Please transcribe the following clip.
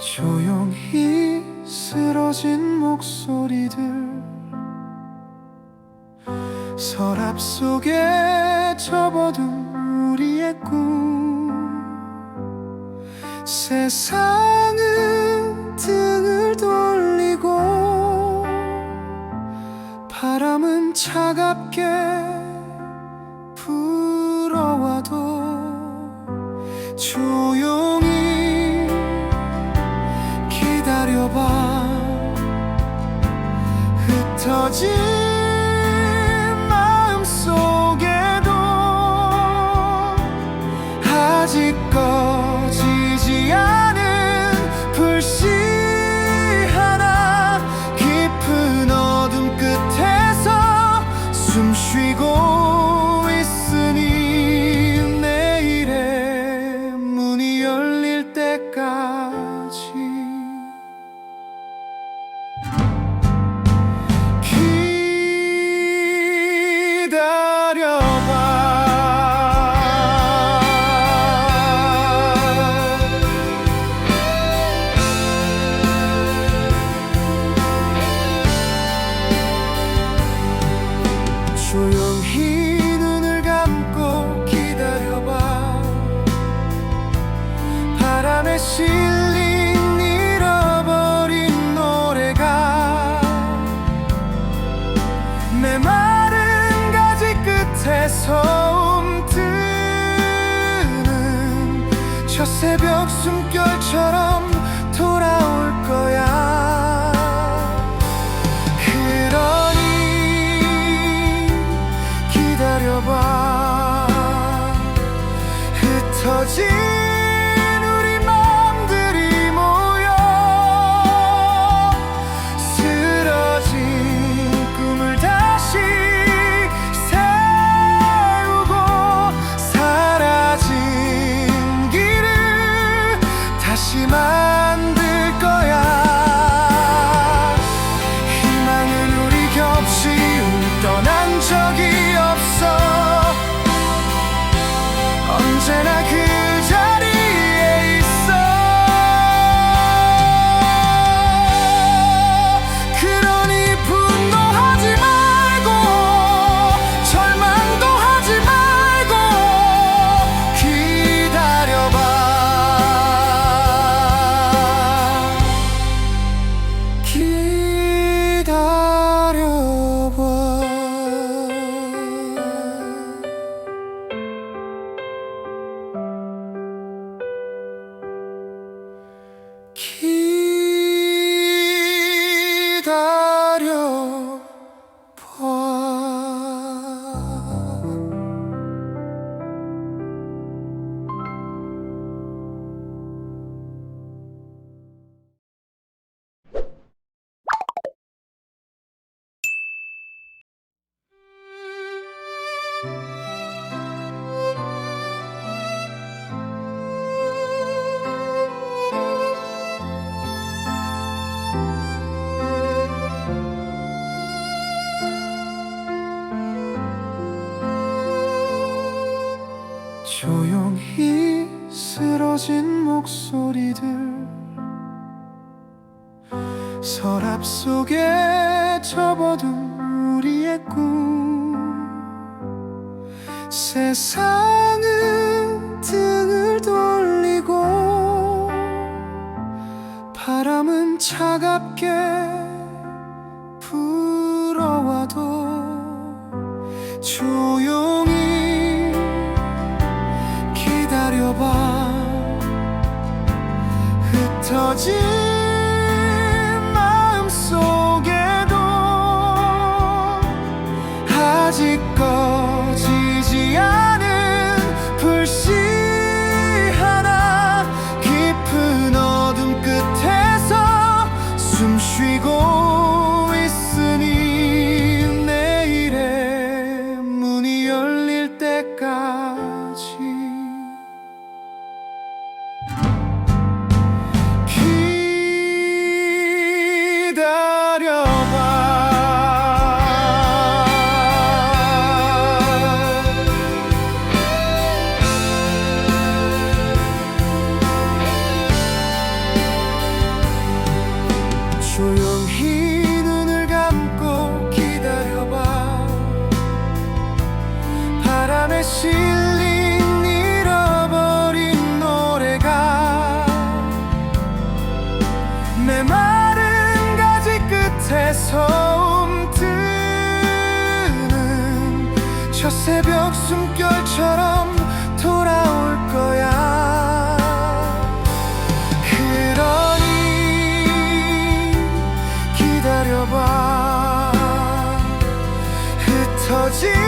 조용히 쓰러진 목소리들. 서랍 속에 접어둔 우리의 꿈 세상은 등을 돌리고 바람은 차갑게 불어와도 조용히 기다려봐. 흩어진 새벽 숨결처럼 돌아올 거야. 그러니 기다려봐. 흩어진 조용히 쓰러진 목소리들. 서랍 속에 접어둔 우리의 꿈. 세상은 등을 돌리고 바람은 차갑게 불어와도 조 to 저 새벽 숨결처럼 돌아올 거야. 그러니 기다려봐. 흩어지